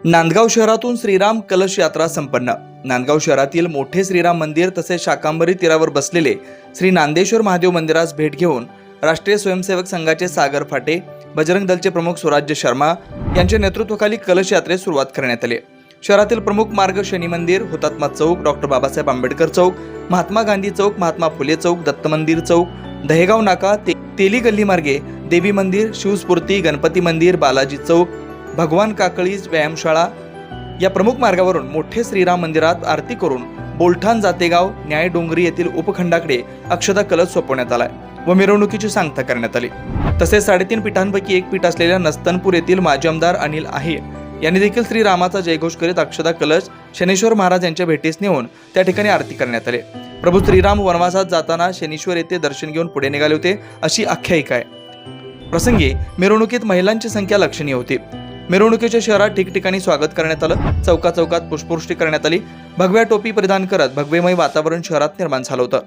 नांदगाव शहरातून श्रीराम कलश यात्रा संपन्न. नांदगाव शहरातील मोठे श्रीराम मंदिर तसेच शाकांबरी तीरावर बसलेले श्री नांदेश्वर महादेव मंदिरास भेट घेऊन राष्ट्रीय स्वयंसेवक संघाचे सागर फाटे बजरंग दलचे प्रमुख स्वराज्य शर्मा यांच्या नेतृत्वाखाली कलश यात्रेस सुरुवात करण्यात आली. शहरातील प्रमुख मार्ग शनी मंदिर हुतात्मा चौक डॉक्टर बाबासाहेब आंबेडकर चौक महात्मा गांधी चौक महात्मा फुले चौक दत्त मंदिर चौक दहेगाव नाका ते तेली गल्ली मार्गे देवी मंदिर शिवस्फूर्ती गणपती मंदिर बालाजी चौक भगवान काकळीज व्यायामशाळा या प्रमुख मार्गावरून मोठे श्रीराम मंदिरात आरती करून बोलठाण जातेगाव न्याय डोंगरी येथील उपखंडाकडे अक्षता कलश सोपवण्यात आलाय व मिरवणुकीची सांगता करण्यात आली. तसेच साडेतीन पीठांपैकी एक पीठ असलेल्या नस्तनपूर येथील माजी आमदार अनिल आहे. यांनी देखील श्रीरामाचा जयघोष करीत अक्षता कलश शनेश्वर महाराज यांच्या भेटीस नेऊन त्या ठिकाणी आरती करण्यात आली. प्रभू श्रीराम वनवासात जाताना शनीश्वर येथे दर्शन घेऊन पुढे निघाले होते अशी आख्यायिका आहे. प्रसंगी मिरवणुकीत महिलांची संख्या लक्षणीय होती. मिरवणुकीच्या शहरात ठिकठिकाणी स्वागत करण्यात आलं. चौका चौकात पुष्पवृष्टी करण्यात आली. भगव्या टोपी परिधान करत भगवेमय वातावरण शहरात निर्माण झालं होतं.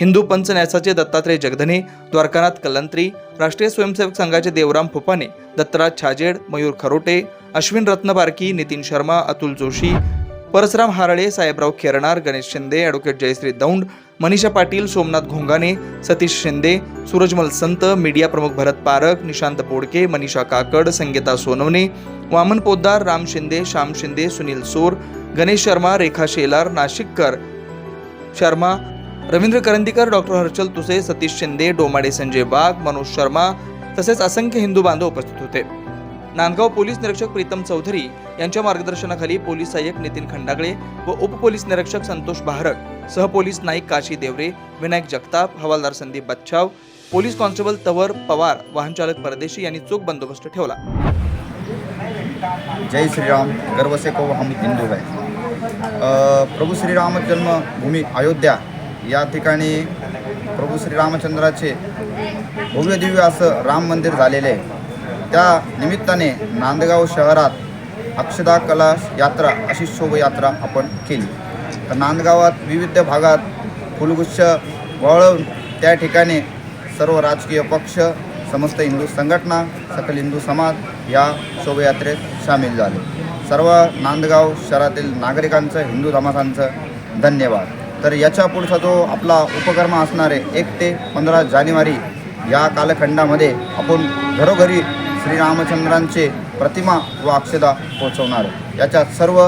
हिंदू पंच न्यासाचे दत्तात्रय जगधने द्वारकानाथ कलंत्री राष्ट्रीय स्वयंसेवक संघाचे देवराम फुपाने दत्तराज छाजेड मयूर खरोटे अश्विन रत्नबारकी नितीन शर्मा अतुल जोशी परसराम हारळे साहेबराव खेरणार गणेश शिंदे ॲडव्होकेट जयश्री दौंड मनीषा पाटील सोमनाथ घोंगाने सतीश शिंदे सूरजमल संत मीडिया प्रमुख भरत पारख निशांत बोडके मनीषा काकड संगीता सोनवणे वामन पोद्दार राम शिंदे श्याम शिंदे सुनील सोर गणेश शर्मा रेखा शेलार नाशिककर शर्मा रवींद्र करंदीकर डॉक्टर हर्षल तुसे सतीश शिंदे डोमाडे संजय वाघ मनोज शर्मा तसेच असंख्य हिंदू बांधव उपस्थित होते. नांदगाव पोलीस निरीक्षक प्रीतम चौधरी यांच्या मार्गदर्शनाखाली पोलीस सहाय्यक नितीन खंडागळे व उपपोलीस निरीक्षक संतोष बहारक सहपोलीस नाईक काशी देवरे विनायक जगताप हवालदार संदीप बच्छाव पोलीस कॉन्स्टेबल तवर पवार वाहनचालक परदेशी यांनी चोख बंदोबस्त ठेवला. जय श्रीराम गर्व से को हम हिंदू है. प्रभू श्रीराम जन्मभूमी अयोध्या या ठिकाणी प्रभू श्रीरामचंद्राचे भव्य दिव्य असं राम मंदिर झालेले आहे. त्या निमित्ताने नांदगाव शहरात अक्षदा कलाश यात्रा अशी शोभायात्रा आपण केली. तर नांदगावात विविध भागात फुलगुच्छ वळवून त्या ठिकाणी सर्व राजकीय पक्ष समस्त हिंदू संघटना सकल हिंदू समाज या शोभायात्रेत सामील झाले. सर्व नांदगाव शहरातील नागरिकांचं हिंदू धर्मासांचं धन्यवाद. तर याच्या पुढचा जो आपला उपक्रम असणार आहे एक ते पंधरा जानेवारी या कालखंडामध्ये आपण घरोघरी श्रीरामचंद्रांचे प्रतिमा व अक्षदा पोहोचवणार. याच्यात सर्व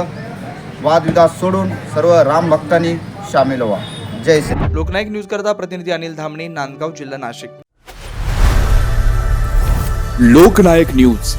वादविवाद सोडून सर्व राम भक्तांनी सामील व्हा. जय श्री लोकनायक न्यूज करता प्रतिनिधी अनिल धामणे नांदगाव जिल्हा नाशिक. लोकनायक न्यूज.